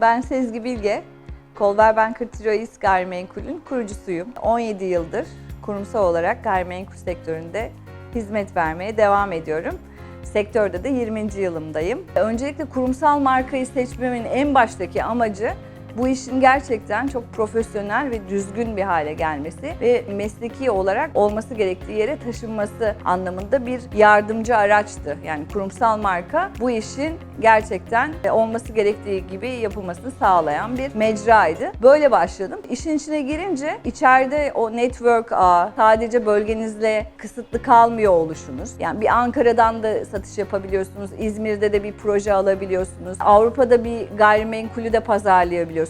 Ben Sezgi Bilge. Kolver Banker Tiroiz Gayrimenkul'ün kurucusuyum. 17 yıldır kurumsal olarak gayrimenkul sektöründe hizmet vermeye devam ediyorum. Sektörde de 20. yılımdayım. Öncelikle kurumsal markayı seçmemin en baştaki amacı bu işin gerçekten çok profesyonel ve düzgün bir hale gelmesi ve mesleki olarak olması gerektiği yere taşınması anlamında bir yardımcı araçtı. Yani kurumsal marka bu işin gerçekten olması gerektiği gibi yapılmasını sağlayan bir mecraydı. Böyle başladım. İşin içine girince içeride o network ağı sadece bölgenizle kısıtlı kalmıyor oluşunuz. Yani bir Ankara'dan da satış yapabiliyorsunuz, İzmir'de de bir proje alabiliyorsunuz, Avrupa'da bir gayrimenkulü de pazarlayabiliyorsunuz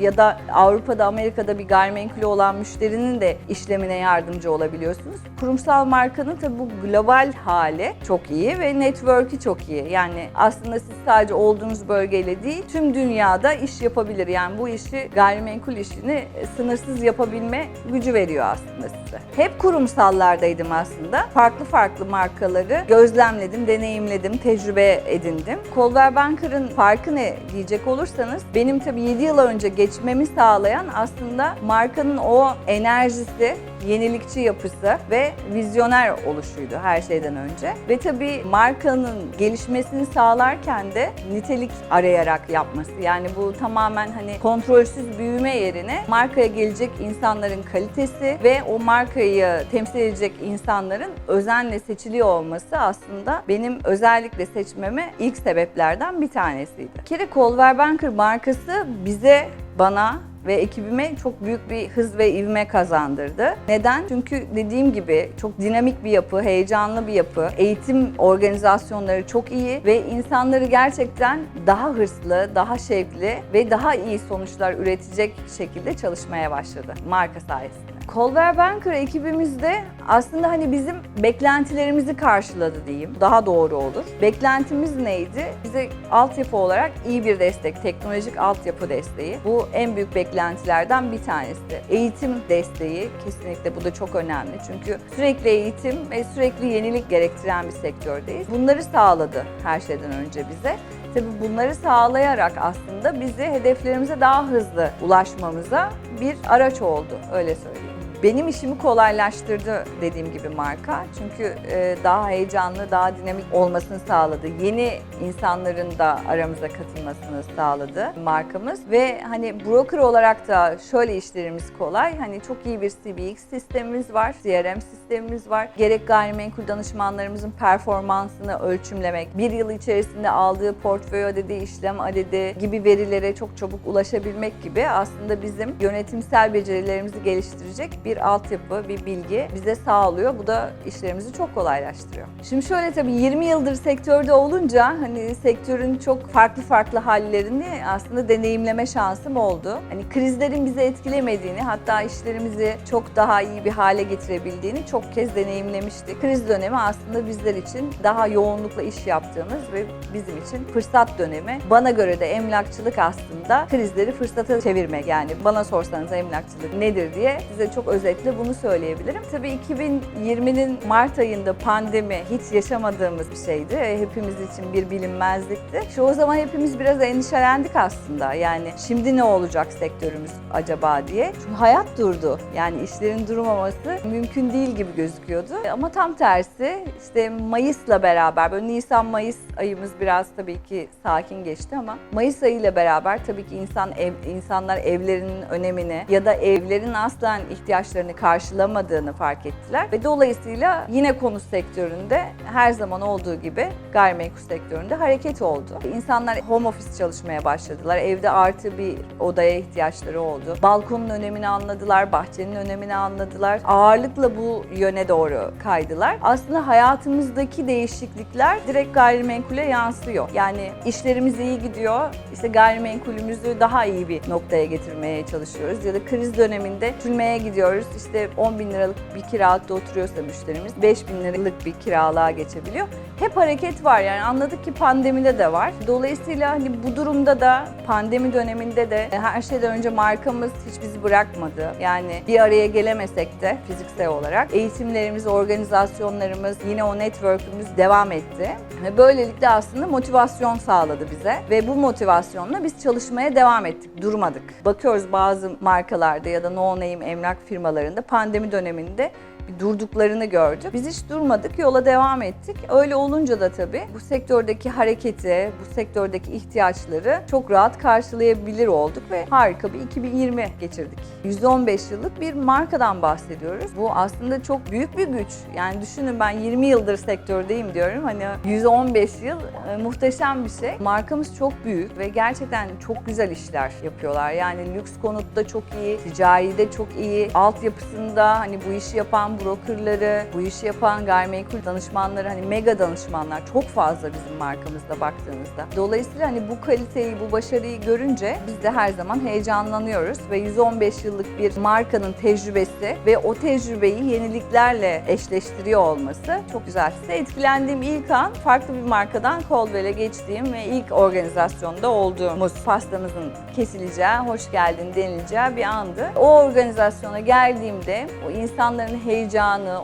ya da Avrupa'da, Amerika'da bir gayrimenkulü olan müşterinin de işlemine yardımcı olabiliyorsunuz. Kurumsal markanın tabii bu global hali çok iyi ve network'i çok iyi. Yani aslında siz sadece olduğunuz bölgeyle değil, tüm dünyada iş yapabilir. Yani bu işi, gayrimenkul işini sınırsız yapabilme gücü veriyor aslında size. Hep kurumsallardaydım aslında. Farklı farklı markaları gözlemledim, deneyimledim, tecrübe edindim. Colbert Banker'ın farkı ne diyecek olursanız, benim tabii 7 yıl önce geçmemi sağlayan aslında markanın o enerjisi, yenilikçi yapısı ve vizyoner oluşuydu her şeyden önce. Ve tabii markanın gelişmesini sağlarken de nitelik arayarak yapması. Yani bu tamamen hani kontrolsüz büyüme yerine markaya gelecek insanların kalitesi ve o markayı temsil edecek insanların özenle seçiliyor olması aslında benim özellikle seçmeme ilk sebeplerden bir tanesiydi. Bir kere Colver Banker markası bize, bana ve ekibime çok büyük bir hız ve ivme kazandırdı. Neden? Çünkü dediğim gibi çok dinamik bir yapı, heyecanlı bir yapı. Eğitim organizasyonları çok iyi ve insanları gerçekten daha hırslı, daha şevkli ve daha iyi sonuçlar üretecek şekilde çalışmaya başladı marka sayesinde. Colbert Banker ekibimizde aslında hani bizim beklentilerimizi karşıladı diyeyim. Daha doğru olur. Beklentimiz neydi? Bize altyapı olarak iyi bir destek, teknolojik altyapı desteği. Bu en büyük beklentilerden bir tanesi. Eğitim desteği kesinlikle bu da çok önemli. Çünkü sürekli eğitim ve sürekli yenilik gerektiren bir sektördeyiz. Bunları sağladı her şeyden önce bize. Tabii bunları sağlayarak aslında bizi hedeflerimize daha hızlı ulaşmamıza bir araç oldu, öyle söyleyeyim. Benim işimi kolaylaştırdı dediğim gibi marka. Çünkü e, daha heyecanlı, daha dinamik olmasını sağladı. Yeni insanların da aramıza katılmasını sağladı markamız. Ve hani broker olarak da şöyle işlerimiz kolay. Hani çok iyi bir CBX sistemimiz var, CRM sistemimiz var. Gerek gayrimenkul danışmanlarımızın performansını ölçümlemek, bir yıl içerisinde aldığı portföy adedi, işlem adedi gibi verilere çok çabuk ulaşabilmek gibi aslında bizim yönetimsel becerilerimizi geliştirecek bir altyapı, bir bilgi bize sağlıyor. Bu da işlerimizi çok kolaylaştırıyor. Şimdi şöyle tabii 20 yıldır sektörde olunca hani sektörün çok farklı farklı hallerini aslında deneyimleme şansım oldu. Hani krizlerin bizi etkilemediğini hatta işlerimizi çok daha iyi bir hale getirebildiğini çok kez deneyimlemiştik. Kriz dönemi aslında bizler için daha yoğunlukla iş yaptığımız ve bizim için fırsat dönemi. Bana göre de emlakçılık aslında krizleri fırsata çevirmek. Yani bana sorsanız emlakçılık nedir diye size çok özetle bunu söyleyebilirim. Tabii 2020'nin Mart ayında pandemi hiç yaşamadığımız bir şeydi. Hepimiz için bir bilinmezlikti. İşte o zaman hepimiz biraz endişelendik aslında. Yani şimdi ne olacak sektörümüz acaba diye. Çünkü hayat durdu. Yani işlerin durmaması mümkün değil gibi gözüküyordu. Ama tam tersi işte Mayıs'la beraber böyle Nisan-Mayıs ayımız biraz tabii ki sakin geçti ama Mayıs ayıyla beraber tabii ki insan ev, insanlar evlerinin önemini ya da evlerin aslen ihtiyaçlarını karşılamadığını fark ettiler ve dolayısıyla yine konut sektöründe her zaman olduğu gibi gayrimenkul sektöründe hareket oldu. İnsanlar home office çalışmaya başladılar. Evde artı bir odaya ihtiyaçları oldu. Balkonun önemini anladılar, bahçenin önemini anladılar. Ağırlıkla bu yöne doğru kaydılar. Aslında hayatımızdaki değişiklikler direkt gayrimenkule yansıyor. Yani işlerimiz iyi gidiyor. İşte gayrimenkulümüzü daha iyi bir noktaya getirmeye çalışıyoruz. Ya da kriz döneminde küçülmeye gidiyoruz işte 10 bin liralık bir kiralıkta oturuyorsa müşterimiz 5 bin liralık bir kiralığa geçebiliyor. Hep hareket var yani anladık ki pandemide de var. Dolayısıyla hani bu durumda da pandemi döneminde de her şeyden önce markamız hiç bizi bırakmadı. Yani bir araya gelemesek de fiziksel olarak eğitimlerimiz, organizasyonlarımız, yine o network'ümüz devam etti. Ve böylelikle aslında motivasyon sağladı bize ve bu motivasyonla biz çalışmaya devam ettik, durmadık. Bakıyoruz bazı markalarda ya da no name emlak firmalarında pandemi döneminde bir durduklarını gördük. Biz hiç durmadık, yola devam ettik. Öyle olunca da tabii bu sektördeki hareketi, bu sektördeki ihtiyaçları çok rahat karşılayabilir olduk ve harika bir 2020 geçirdik. 115 yıllık bir markadan bahsediyoruz. Bu aslında çok büyük bir güç. Yani düşünün ben 20 yıldır sektördeyim diyorum. Hani 115 yıl e, muhteşem bir şey. Markamız çok büyük ve gerçekten çok güzel işler yapıyorlar. Yani lüks konutta çok iyi, ticaride çok iyi, altyapısında hani bu işi yapan brokerları, bu işi yapan gayrimenkul danışmanları hani mega danışmanlar çok fazla bizim markamızda baktığınızda. Dolayısıyla hani bu kaliteyi, bu başarıyı görünce biz de her zaman heyecanlanıyoruz ve 115 yıllık bir markanın tecrübesi ve o tecrübeyi yeniliklerle eşleştiriyor olması çok güzel. Size etkilendiğim ilk an farklı bir markadan Coldwell'e geçtiğim ve ilk organizasyonda olduğumuz pastamızın kesileceği, hoş geldin denileceği bir andı. O organizasyona geldiğimde o insanların heyecanı,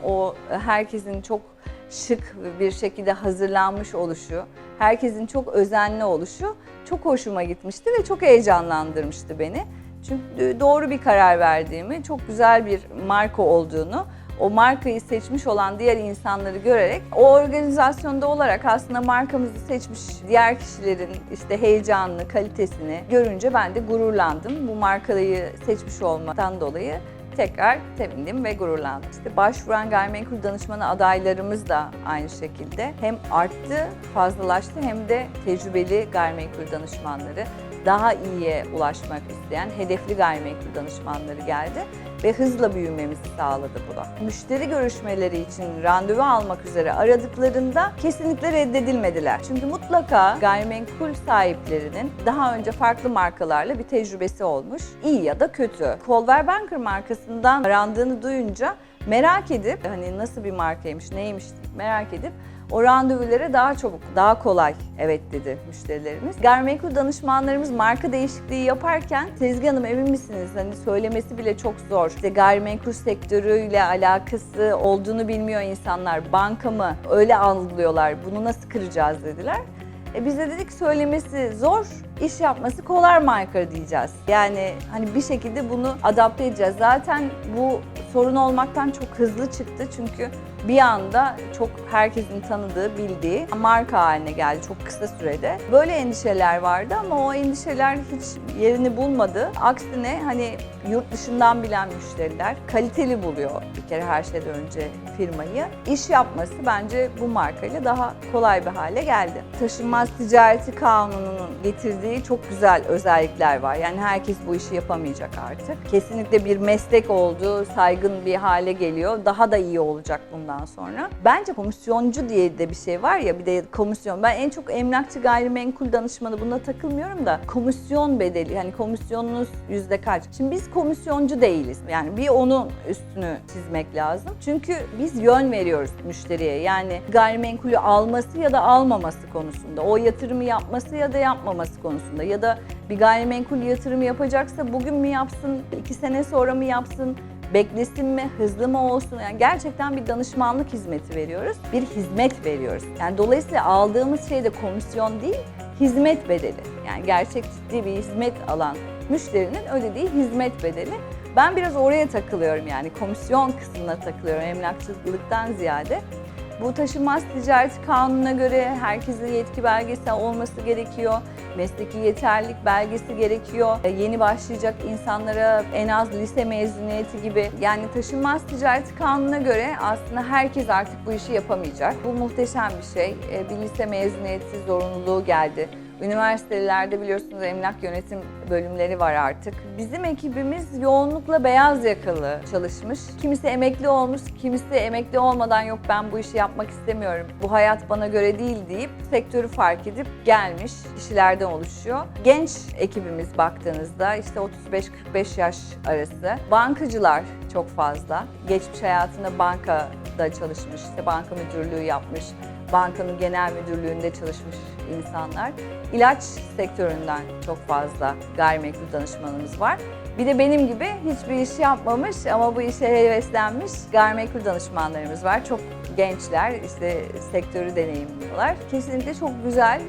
o herkesin çok şık bir şekilde hazırlanmış oluşu, herkesin çok özenli oluşu çok hoşuma gitmişti ve çok heyecanlandırmıştı beni. Çünkü doğru bir karar verdiğimi, çok güzel bir marka olduğunu, o markayı seçmiş olan diğer insanları görerek o organizasyonda olarak aslında markamızı seçmiş diğer kişilerin işte heyecanını, kalitesini görünce ben de gururlandım. Bu markayı seçmiş olmaktan dolayı tekrar sevindim ve gururlandım. İşte başvuran gayrimenkul danışmanı adaylarımız da aynı şekilde hem arttı, fazlalaştı hem de tecrübeli gayrimenkul danışmanları, daha iyiye ulaşmak isteyen hedefli gayrimenkul danışmanları geldi ve hızla büyümemizi sağladı bu. Müşteri görüşmeleri için randevu almak üzere aradıklarında kesinlikle reddedilmediler. Çünkü mutlaka gayrimenkul sahiplerinin daha önce farklı markalarla bir tecrübesi olmuş. iyi ya da kötü. Colver Banker markasından arandığını duyunca merak edip hani nasıl bir markaymış, neymiş merak edip o randevulara daha çabuk, daha kolay evet dedi müşterilerimiz. Gayrimenkul danışmanlarımız marka değişikliği yaparken Sezgi Hanım emin misiniz? Hani söylemesi bile çok zor. İşte gayrimenkul sektörüyle alakası olduğunu bilmiyor insanlar. Banka mı? Öyle algılıyorlar. Bunu nasıl kıracağız dediler. E biz de dedik söylemesi zor, iş yapması kolay marka diyeceğiz. Yani hani bir şekilde bunu adapte edeceğiz. Zaten bu sorun olmaktan çok hızlı çıktı çünkü bir anda çok herkesin tanıdığı, bildiği marka haline geldi çok kısa sürede. Böyle endişeler vardı ama o endişeler hiç yerini bulmadı. Aksine hani yurt dışından bilen müşteriler kaliteli buluyor bir kere her şeyden önce firmayı. İş yapması bence bu markayla daha kolay bir hale geldi. Taşınmaz ticareti kanununun getirdiği çok güzel özellikler var. Yani herkes bu işi yapamayacak artık. Kesinlikle bir meslek oldu, saygın bir hale geliyor. Daha da iyi olacak bundan sonra. Bence komisyoncu diye de bir şey var ya bir de komisyon. Ben en çok emlakçı gayrimenkul danışmanı buna takılmıyorum da komisyon bedeli yani komisyonunuz yüzde kaç? Şimdi biz komisyoncu değiliz. Yani bir onun üstünü çizmek lazım. Çünkü biz yön veriyoruz müşteriye. Yani gayrimenkulü alması ya da almaması konusunda. O yatırımı yapması ya da yapmaması konusunda. Ya da bir gayrimenkul yatırımı yapacaksa bugün mü yapsın, iki sene sonra mı yapsın, beklesin mi, hızlı mı olsun? Yani gerçekten bir danışmanlık hizmeti veriyoruz. Bir hizmet veriyoruz. Yani dolayısıyla aldığımız şey de komisyon değil, hizmet bedeli. Yani gerçek ciddi bir hizmet alan müşterinin ödediği hizmet bedeli. Ben biraz oraya takılıyorum yani komisyon kısmına takılıyorum emlakçılıktan ziyade. Bu taşınmaz ticaret kanununa göre herkesin yetki belgesi olması gerekiyor. Mesleki yeterlilik belgesi gerekiyor. E, Yeni başlayacak insanlara en az lise mezuniyeti gibi. Yani taşınmaz ticaret kanununa göre aslında herkes artık bu işi yapamayacak. Bu muhteşem bir şey. E, Bir lise mezuniyeti zorunluluğu geldi Üniversitelerde biliyorsunuz emlak yönetim bölümleri var artık. Bizim ekibimiz yoğunlukla beyaz yakalı çalışmış. Kimisi emekli olmuş, kimisi emekli olmadan yok ben bu işi yapmak istemiyorum. Bu hayat bana göre değil deyip sektörü fark edip gelmiş kişilerden oluşuyor. Genç ekibimiz baktığınızda işte 35-45 yaş arası. Bankacılar çok fazla. Geçmiş hayatında bankada çalışmış, işte banka müdürlüğü yapmış, bankanın genel müdürlüğünde çalışmış insanlar. İlaç sektöründen çok fazla gayrimenkul danışmanımız var. Bir de benim gibi hiçbir iş yapmamış ama bu işe heveslenmiş gayrimenkul danışmanlarımız var. Çok gençler, işte sektörü deneyimliyorlar. Kesinlikle çok güzel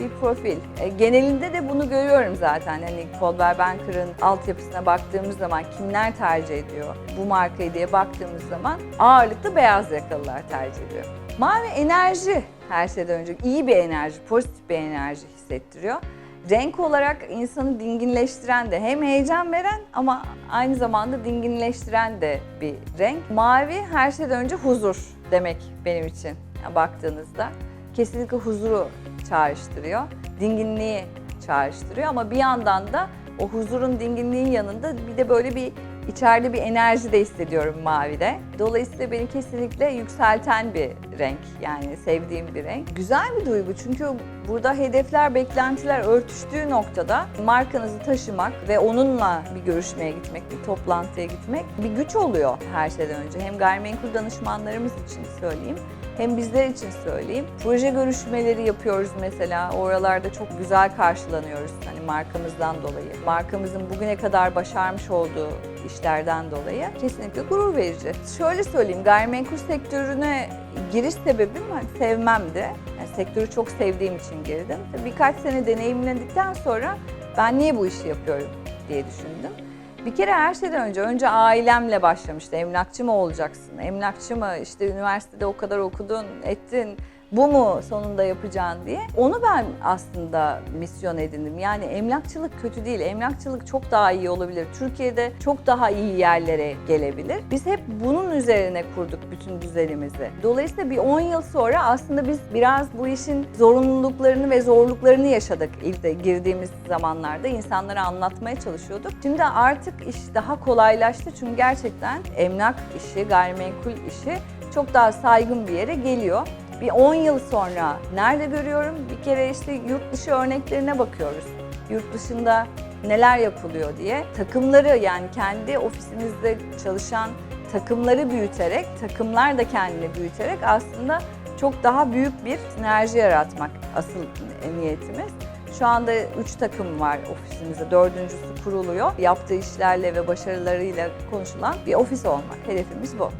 bir profil. E, genelinde de bunu görüyorum zaten. Hani Coldwell Banker'ın altyapısına baktığımız zaman kimler tercih ediyor bu markayı diye baktığımız zaman ağırlıklı beyaz yakalılar tercih ediyor. Mavi enerji her şeyden önce iyi bir enerji, pozitif bir enerji hissettiriyor. Renk olarak insanı dinginleştiren de hem heyecan veren ama aynı zamanda dinginleştiren de bir renk. Mavi her şeyden önce huzur demek benim için yani baktığınızda. Kesinlikle huzuru çağrıştırıyor, dinginliği çağrıştırıyor ama bir yandan da o huzurun, dinginliğin yanında bir de böyle bir içeride bir enerji de hissediyorum mavide. Dolayısıyla beni kesinlikle yükselten bir renk yani sevdiğim bir renk. Güzel bir duygu çünkü burada hedefler, beklentiler örtüştüğü noktada markanızı taşımak ve onunla bir görüşmeye gitmek, bir toplantıya gitmek bir güç oluyor her şeyden önce. Hem gayrimenkul danışmanlarımız için söyleyeyim hem bizler için söyleyeyim. Proje görüşmeleri yapıyoruz mesela. Oralarda çok güzel karşılanıyoruz hani markamızdan dolayı. Markamızın bugüne kadar başarmış olduğu işlerden dolayı kesinlikle gurur verici. Şöyle söyleyeyim, gayrimenkul sektörüne giriş sebebim hani sevmemdi. Yani sektörü çok sevdiğim için girdim. Birkaç sene deneyimledikten sonra ben niye bu işi yapıyorum diye düşündüm. Bir kere her şeyden önce, önce ailemle başlamıştı. Emlakçı mı olacaksın? Emlakçı mı? İşte üniversitede o kadar okudun, ettin. Bu mu sonunda yapacağın diye. Onu ben aslında misyon edindim. Yani emlakçılık kötü değil. Emlakçılık çok daha iyi olabilir. Türkiye'de çok daha iyi yerlere gelebilir. Biz hep bunun üzerine kurduk bütün düzenimizi. Dolayısıyla bir 10 yıl sonra aslında biz biraz bu işin zorunluluklarını ve zorluklarını yaşadık ilk de girdiğimiz zamanlarda. insanlara anlatmaya çalışıyorduk. Şimdi artık iş daha kolaylaştı çünkü gerçekten emlak işi, gayrimenkul işi çok daha saygın bir yere geliyor. Bir 10 yıl sonra nerede görüyorum? Bir kere işte yurt dışı örneklerine bakıyoruz. Yurt dışında neler yapılıyor diye. Takımları yani kendi ofisimizde çalışan takımları büyüterek, takımlar da kendini büyüterek aslında çok daha büyük bir sinerji yaratmak asıl niyetimiz. Şu anda 3 takım var ofisimizde, dördüncüsü kuruluyor. Yaptığı işlerle ve başarılarıyla konuşulan bir ofis olmak. Hedefimiz bu.